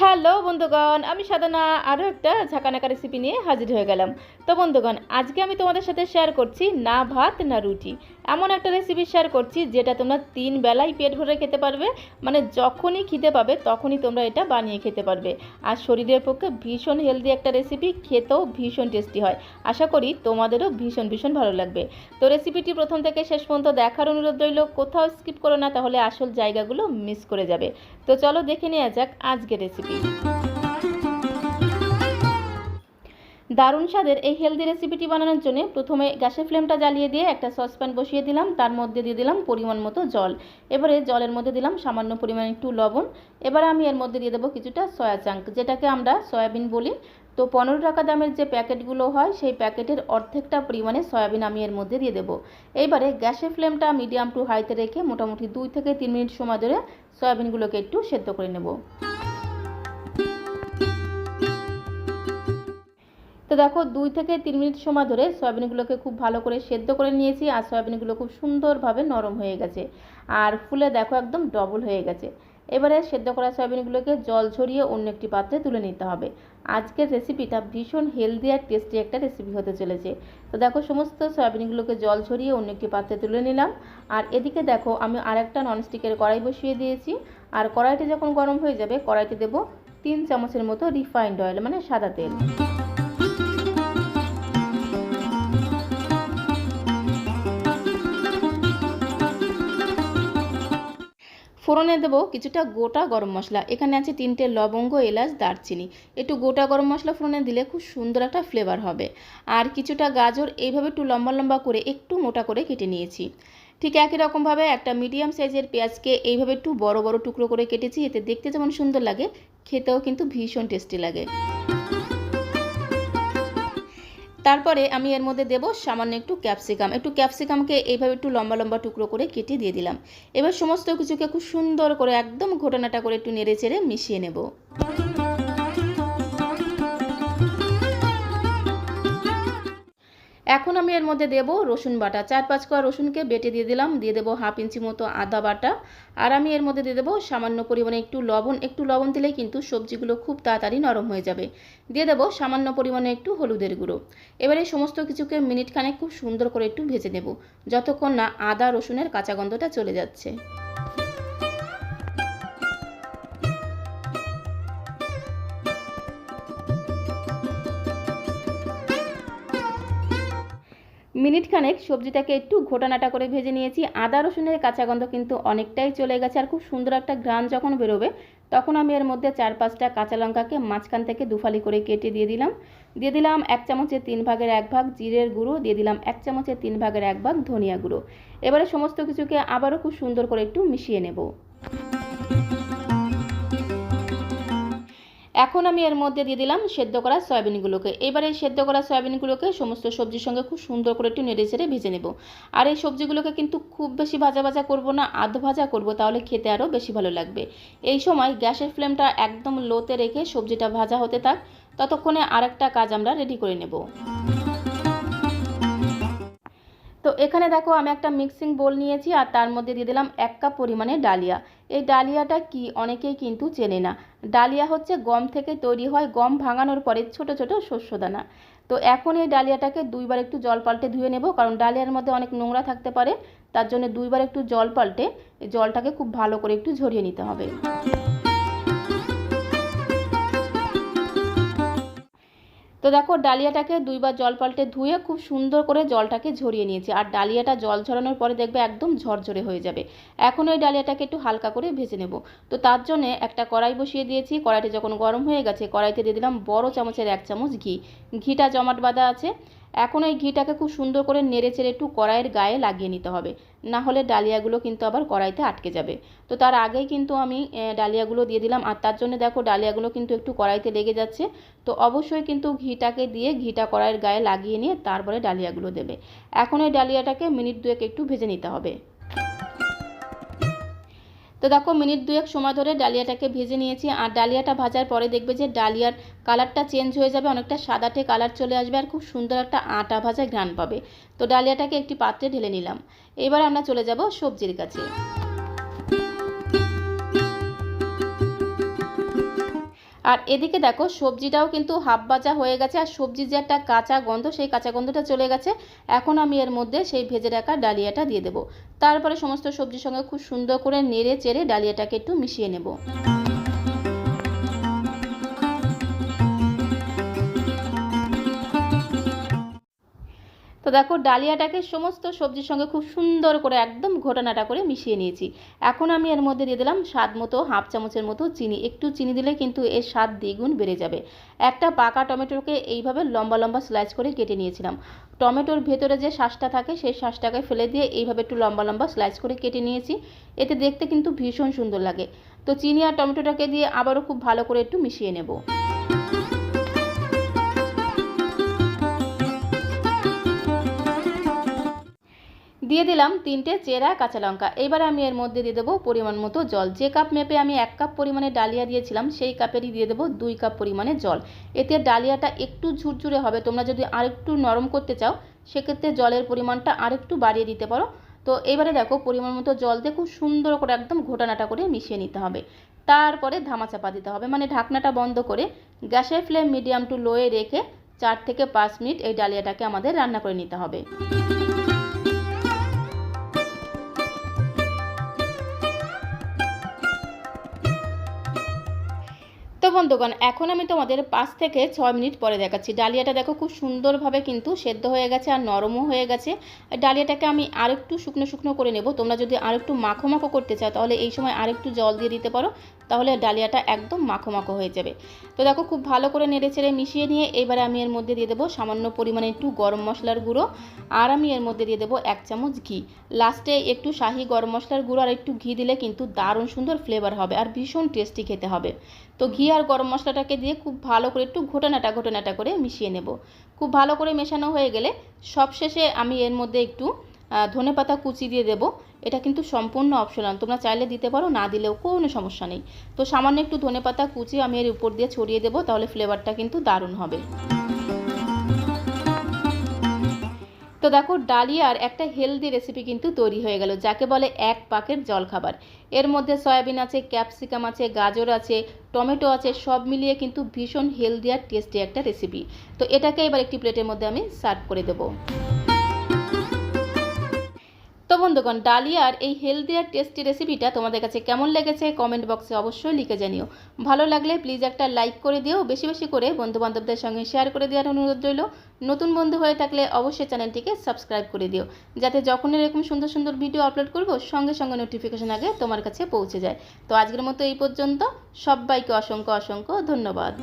Hello বন্ধুগণ, আমি সাধনা, আরও একটা ঝাঁকানাকা রেসিপি নিয়ে হাজির হয়ে গেলাম। তো বন্ধুগণ, আজকে আমি তোমাদের সাথে শেয়ার করছি না ভাত, না রুটি। এমন একটা রেসিপি শেয়ার করছি যেটা তোমরা তিন বেলায় পেট ভরে খেতে পারবে মানে যখনই খিদে পাবে তখনই তোমরা এটা বানিয়ে খেতে পারবে। আর শরীরের পক্ষে ভীষণ হেলদি একটা রেসিপি খেতেও ভীষণ টেস্টি হয়। আশা করি তোমাদেরও ভীষণ ভীষণ ভালো লাগবে। তো রেসিপিটি প্রথম থেকে শেষ পর্যন্ত দেখার অনুরোধ রইল, কোথাও স্কিপ করো না, তাহলে আসল জায়গাগুলো মিস করে যাবে। তো চলো দেখে নেওয়া যাক আজকের রেসিপি দারুণ স্বাদের এই হেলদি রেসিপিটি বানানোর জন্য প্রথমে গ্যাসের ফ্লেমটা জ্বালিয়ে দিয়ে একটা সসপ্যান বসিয়ে দিলাম। তার মধ্যে দিয়ে দিলাম পরিমাণ মতো জল। এবারে জলের মধ্যে দিলাম সামান্য পরিমাণ একটু লবণ। এবার আমি এর মধ্যে দিয়ে দেবো কিছুটা সয়া চাঙ্ক যেটাকে আমরা সয়াবিন বলি। তো পনেরো টাকা দামের যে প্যাকেটগুলো হয়, সেই প্যাকেটের অর্ধেকটা পরিমাণে সয়াবিন আমি এর মধ্যে দিয়ে দেবো। এইবারে গ্যাসের ফ্লেমটা মিডিয়াম টু হাইতে রেখে মোটামুটি দুই থেকে তিন মিনিট সময় ধরে সয়াবিনগুলোকে একটু সেদ্ধ করে নেব। তো দেখো, দুই থেকে তিন মিনিট সময় ধরে সয়াবিনগুলোকে খুব ভালো করে সেদ্ধ করে নিয়েছি আর সয়াবিনগুলো খুব সুন্দরভাবে নরম হয়ে গেছে। আর ফুলে দেখো একদম ডবল হয়ে গেছে। এবারে সেদ্ধ করা সয়াবিনগুলোকে জল ছড়িয়ে অন্য একটি পাত্রে তুলে নিতে হবে। আজকের রেসিপিটা ভীষণ হেলদি আর টেস্টি একটা রেসিপি হতে চলেছে। তো দেখো, সমস্ত সয়াবিনগুলোকে জল ছড়িয়ে অন্য একটি পাত্রে তুলে নিলাম। আর এদিকে দেখো, আমি আরেকটা ননস্টিকের কড়াই বসিয়ে দিয়েছি। আর কড়াইটি যখন গরম হয়ে যাবে, কড়াইতে দেবো তিন চামচের মতো রিফাইন্ড অয়েল মানে সাদা তেল। ফোড়নে দেবো কিছুটা গোটা গরম মশলা। এখানে আছে তিনটে লবঙ্গ, এলাচ, দারচিনি। একটু গোটা গরম মশলা ফোড়নে দিলে খুব সুন্দর একটা ফ্লেভার হবে। আর কিছুটা গাজর, এইভাবে একটু লম্বা লম্বা করে একটু মোটা করে কেটে নিয়েছি। ঠিক একই রকমভাবে একটা মিডিয়াম সাইজের পেঁয়াজকে এইভাবে একটু বড় বড় টুকরো করে কেটেছি। এতে দেখতে যেমন সুন্দর লাগে, খেতেও কিন্তু ভীষণ টেস্টি লাগে। তারপরে আমি এর মধ্যে দেব সামান্য একটু ক্যাপসিকাম। একটু ক্যাপসিকামকে এইভাবে একটু লম্বা লম্বা টুকরো করে কেটে দিয়ে দিলাম। এবার সমস্ত কিছুকে খুব সুন্দর করে একদম ঘটনাটা করে একটু নেড়ে চেড়ে মিশিয়ে নেব। এখন আমি এর মধ্যে দেব রসুন বাটা। চার পাঁচ কোয়া রসুনকে বেটে দিয়ে দিলাম, দিয়ে দেবো হাফ ইঞ্চি মতো আদা বাটা। আর আমি এর মধ্যে দিয়ে দেবো সামান্য পরিমাণে একটু লবণ। একটু লবণ দিলেই কিন্তু সবজিগুলো খুব তাড়াতাড়ি নরম হয়ে যাবে। দিয়ে দেবো সামান্য পরিমাণে একটু হলুদের গুঁড়ো। এবারে সমস্ত কিছুকে মিনিট খানেক খুব সুন্দর করে একটু ভেজে নেব, যতক্ষণ না আদা রসুনের কাঁচা গন্ধটা চলে যাচ্ছে। মিনিট খানেক সবজিটাকে একটু ঘোটানাটা করে ভেজে নিয়েছি। আদা, রসুনের কাঁচা গন্ধ কিন্তু অনেকটাই চলে গেছে। আর খুব সুন্দর একটা ঘ্রাণ যখন বেরোবে, তখন আমি এর মধ্যে চার পাঁচটা কাঁচা লঙ্কাকে মাঝখান থেকে দুফালি করে কেটে দিয়ে দিলাম। দিয়ে দিলাম এক চামচের তিন ভাগের এক ভাগ জিরের গুঁড়ো, দিয়ে দিলাম এক চামচের তিন ভাগের এক ভাগ ধনিয়া গুঁড়ো। এবারে সমস্ত কিছুকে আবারও খুব সুন্দর করে একটু মিশিয়ে নেব। এখন আমি এর মধ্যে দিয়ে দিলাম সেদ্ধ করা সয়াবিনগুলোকে। এবারে সেদ্ধ করা সয়াবিনগুলোকে সমস্ত সবজির সঙ্গে খুব সুন্দর করে একটু নেড়ে চেড়ে ভেজে নেব। আর এই সবজিগুলোকে কিন্তু খুব বেশি ভাজা ভাজা করব না, আধ ভাজা করব, তাহলে খেতে আরও বেশি ভালো লাগবে। এই সময় গ্যাসের ফ্লেমটা একদম লোতে রেখে সবজিটা ভাজা হতে থাক, ততক্ষণে আরেকটা কাজ আমরা রেডি করে নেব। তো এখানে দেখো আমি একটা মিক্সিং বোল নিয়েছি আর তার মধ্যে দিয়ে দিলাম এক কাপ পরিমাণে ডালিয়া। এই ডালিয়াটা কি অনেকেই কিন্তু চেনে না। ডালিয়া হচ্ছে গম থেকে তৈরি হয়, গম ভাঙানোর পরে ছোট ছোট শস্যদানা। তো এখন এই ডালিয়াটাকে দুইবার একটু জল পাল্টে ধুয়ে নেব, কারণ ডালিয়ার মধ্যে অনেক নোংরা থাকতে পারে। তার জন্য দুইবার একটু জল পাল্টে জলটাকে খুব ভালো করে একটু ঝরিয়ে নিতে হবে। তো দেখো, ডালিয়াটাকে দুইবার জল পাল্টে ধুয়ে খুব সুন্দর করে জলটাকে ঝরিয়ে নিয়েছি। আর ডালিয়াটা জল ঝরানোর পরে দেখবে একদম ঝরঝরে হয়ে যাবে। এখন ওই ডালিয়াটাকে একটু হালকা করে ভেজে নেব। তো তার জন্য একটা কড়াই বসিয়ে দিয়েছি। কড়াইটা যখন গরম হয়ে গেছে, কড়াইতে দিয়ে দিলাম বড় চামচের এক চামচ ঘি। ঘিটা জমাট বাঁধা আছে। এখন এই ঘিটাকে খুব সুন্দর করে নেড়ে চেড়ে একটু কড়াইয়ের গায়ে লাগিয়ে নিতে হবে। না হলে ডালিয়াগুলো কিন্তু আবার কড়াইতে আটকে যাবে। তো তার আগেই কিন্তু আমি ডালিয়াগুলো দিয়ে দিলাম। আর তার জন্য দেখো ডালিয়াগুলো কিন্তু একটু কড়াইতে লেগে যাচ্ছে। তো অবশ্যই কিন্তু ঘিটাকে দিয়ে ঘিটা কড়াইয়ের গায়ে লাগিয়ে নিয়ে তারপরে ডালিয়াগুলো দেবে। এখন ওই ডালিয়াটাকে মিনিট দুয়েক একটু ভেজে নিতে হবে। তো দেখো, মিনিট দুয়েক সময় ধরে ডালিয়াটাকে ভেজে নিয়েছি আর ডালিয়াটা ভাজার পরে দেখবে যে ডালিয়ার কালারটা চেঞ্জ হয়ে যাবে, অনেকটা সাদাটে কালার চলে আসবে আর খুব সুন্দর একটা আটা ভাজা ঘ্রাণ পাবে। তো ডালিয়াটাকে একটি পাত্রে ঢেলে নিলাম। এবার আমরা চলে যাব সবজির কাছে। আর এদিকে দেখো, সবজিটাও কিন্তু হাফ ভাজা হয়ে গেছে, আর সবজির যে একটা কাঁচা গন্ধ, সেই কাঁচা গন্ধটা চলে গেছে। এখন আমি এর মধ্যে সেই ভেজে রাখা ডালিয়াটা দিয়ে দেবো। তারপরে সমস্ত সবজির সঙ্গে খুব সুন্দর করে নেড়ে চেড়ে ডালিয়াটাকে একটু মিশিয়ে নেব। দেখো, ডালিয়াটাকে সমস্ত সবজির সঙ্গে খুব সুন্দর করে একদম ঘোটানাটা করে মিশিয়ে নিয়েছি। এখন আমি এর মধ্যে দিয়ে দিলাম স্বাদ মতো হাফ চামচের মতো চিনি। একটু চিনি দিলে কিন্তু এর স্বাদ দ্বিগুণ বেড়ে যাবে। একটা পাকা টমেটোকে এইভাবে লম্বা লম্বা স্লাইস করে কেটে নিয়েছিলাম। টমেটোর ভেতরে যে শ্বাসটা থাকে, সেই শ্বাসটাকে ফেলে দিয়ে এইভাবে একটু লম্বা লম্বা স্লাইস করে কেটে নিয়েছি। এতে দেখতে কিন্তু ভীষণ সুন্দর লাগে। তো চিনি আর টমেটোটাকে দিয়ে আবারও খুব ভালো করে একটু মিশিয়ে নেব। দিয়ে দিলাম তিনটে চেরা কাঁচা লঙ্কা। এবারে আমি এর মধ্যে দিয়ে দেবো পরিমাণ মতো জল। যে কাপ মেপে আমি এক কাপ পরিমাণে ডালিয়া দিয়েছিলাম, সেই কাপেরই দিয়ে দেবো দুই কাপ পরিমাণে জল। এতে ডালিয়াটা একটু ঝুরঝুরে হবে। তোমরা যদি আরেকটু নরম করতে চাও, সেক্ষেত্রে জলের পরিমাণটা আরেকটু বাড়িয়ে দিতে পারো। তো এবারে দেখো, পরিমাণ মতো জল দিয়ে খুব সুন্দর করে একদম ঘোটানাটা করে মিশিয়ে নিতে হবে। তারপরে ধামা চাপা দিতে হবে। মানে ঢাকনাটা বন্ধ করে গ্যাসের ফ্লেম মিডিয়াম টু লোয়ে রেখে চার থেকে পাঁচ মিনিট এই ডালিয়াটাকে আমাদের রান্না করে নিতে হবে। বন্ধুগণ, এখন আমি তোমাদের পাঁচ থেকে ছয় মিনিট পরে দেখাচ্ছি। ডালিয়াটা দেখো খুব সুন্দরভাবে কিন্তু সেদ্ধ হয়ে গেছে আর নরমও হয়ে গেছে। ডালিয়াটাকে আমি আরেকটু শুকনো শুকনো করে নেব। তোমরা যদি আরেকটু মাখো মাখো করতে চাও, তাহলে এই সময় আরেকটু জল দিয়ে দিতে পারো। তাহলে ডালিয়াটা একদম মাখো মাখো হয়ে যাবে। তো দেখো খুব ভালো করে নেড়ে চেড়ে মিশিয়ে নিয়ে এবারে আমি এর মধ্যে দিয়ে দেবো সামান্য পরিমাণে একটু গরম মশলার গুঁড়ো আর আমি এর মধ্যে দিয়ে দেবো এক চামচ ঘি। লাস্টে একটু শাহি গরম মশলার গুঁড়ো আর একটু ঘি দিলে কিন্তু দারুণ সুন্দর ফ্লেভার হবে আর ভীষণ টেস্টি খেতে হবে। তো ঘি আর গরম মশলাটাকে দিয়ে খুব ভালো করে একটু ঘোটানাটা ঘোটানাটা করে মিশিয়ে নেব। খুব ভালো করে মেশানো হয়ে গেলে সবশেষে আমি এর মধ্যে একটু ধনে পাতা কুচি দিয়ে দেবো। এটা কিন্তু সম্পূর্ণ অপশনাল তোমরা চাইলে দিতে পারো, না দিলেও কোনো সমস্যা নেই। তো সামান্য একটু ধনে পাতা কুচি আমি এর উপর দিয়ে ছড়িয়ে দেবো, তাহলে ফ্লেভারটা কিন্তু দারুণ হবে। তো দেখো ডালিয়ার একটা হেলদি রেসিপি কিন্তু তৈরি হয়ে গেল, যাকে বলে এক পাকের জলখাবার। এর মধ্যে সয়াবিন আছে ক্যাপসিকাম আছে, গাজর আছে, টমেটো আছে, সব মিলিয়ে কিন্তু ভীষণ হেলদি আর টেস্টি একটা রেসিপি তো এটাকে এবার একটি প্লেটের মধ্যে আমি সার্ভ করে দেবো। বন্ধুগণ, ডালিয়ার এই হেলদি আর টেস্টি রেসিপিটা তোমাদের কাছে কেমন লেগেছে কমেন্ট বক্সে অবশ্যই লিখে জানিও। ভালো লাগলে প্লিজ একটা লাইক করে দিও, বেশি বেশি করে বন্ধুবান্ধবদের সঙ্গে শেয়ার করে দেওয়ার অনুরোধ রইল। নতুন বন্ধু হয়ে থাকলে অবশ্যই চ্যানেলটিকে সাবস্ক্রাইব করে দিও, যাতে যখন এরকম সুন্দর সুন্দর ভিডিও আপলোড করব, সঙ্গে সঙ্গে নোটিফিকেশন আগে তোমার কাছে পৌঁছে যায়। তো আজকের মতো এই পর্যন্ত, সবাইকে অসংখ্য অসংখ্য ধন্যবাদ।